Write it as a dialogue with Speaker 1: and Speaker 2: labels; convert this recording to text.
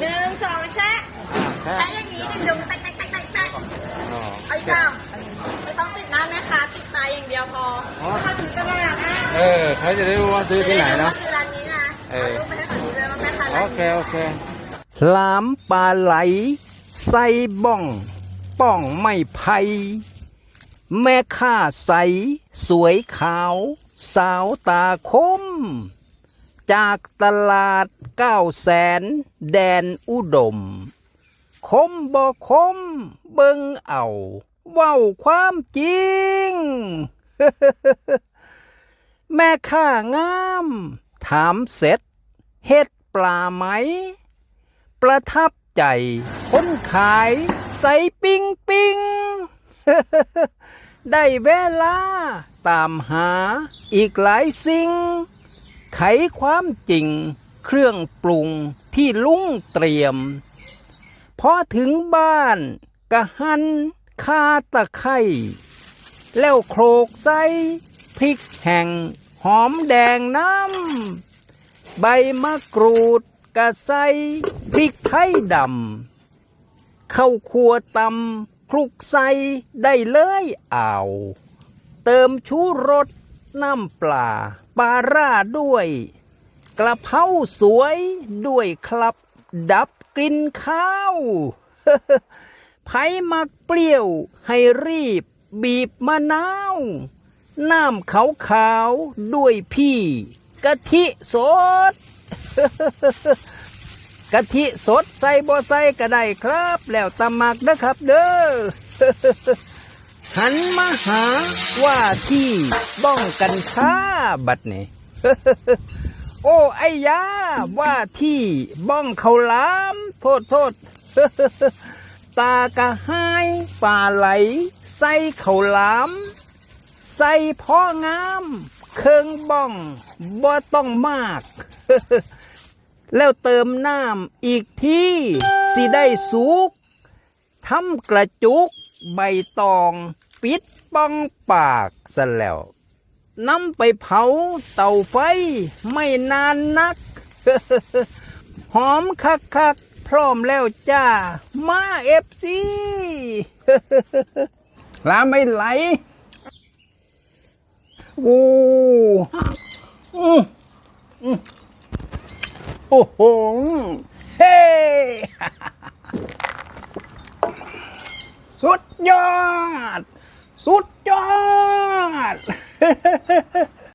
Speaker 1: หนึ่งสองแชะ
Speaker 2: แค่
Speaker 1: แชะอย่างนี้ดึงดึงแตกแตกแตกแตกแตก
Speaker 2: อ๋อ
Speaker 1: เอาอีกเปล่าไม่ต้องติดหน้าแม่ค้าติดตาอย่างเดียวพอถ้าถือกระดาษนะ
Speaker 2: เออเขาจะได้รู้ว่าซื้อที่ไหนเนาะ
Speaker 1: คือร้านนี้นะ
Speaker 2: เอ
Speaker 1: เอา
Speaker 2: อ
Speaker 1: รูปไปให้เขาดูเลยว่าแม่ค้า
Speaker 2: โอ
Speaker 1: ร้าน
Speaker 2: เค
Speaker 1: นี้
Speaker 2: โอเค
Speaker 3: หลามปลาไหล ใส่บ้อง ป้องไม่ไผ่แม่ข้าใส สวยขาว สาวตาคม จากตลาดเก้าแสนแดนอุดม คมบ่คมเบิงเอาเว้าความจริง แม่ข้างาม ถามเสร็จ เฮ็ดปลาไหม ประทับใจคนขายใส่ปิ้งปิ้งได้เวลาตามหาอีกหลายสิ่ง ไขความจริงเครื่องปรุงที่ลุงเตรียม พอถึงบ้านกะหันคาตะไคร่แล้วโครกใส่พริกแห้งหอมแดงน้ำ ใบมะกรูดกระใสพริกไทยดำเข้าครัวตำคลุกใส่ได้เลยอ่าว เติมชูรส น้ำปลาปลาร่าด้วย กระเพราสวยด้วยครับ ดับกลิ่นข้าวไผ่มักเปรี้ยวให้รีบบีบมะนาวน้ำขาวขาวๆด้วยพี่กะทิสดกะทิสดใส่บ่ใส่ก็ได้ครับ แล้วตำหมักนะครับเด้อ หันมาหาว่าที่บ้องกันค้าบัดนี้โอ้ไอ้ยาว่าที่บ้องเขาลามโทษโทษตากะหายป่าไหล ใส่เขาลามใส่พ่องามเครื่องบ้องบ่ต้องมาก แล้วเติมน้ำอีกที่สิได้สุกทำกระจุกใบตอง ปิดป้องปากซะแล้วนำไปเผาเตาไฟไม่นานนัก หอมคักคักๆพร้อมแล้วจ้า มาเอฟซีลาไม่ไหลโอ้อืมอืมโอ้โห เฮ้สุดยอด สุดยอด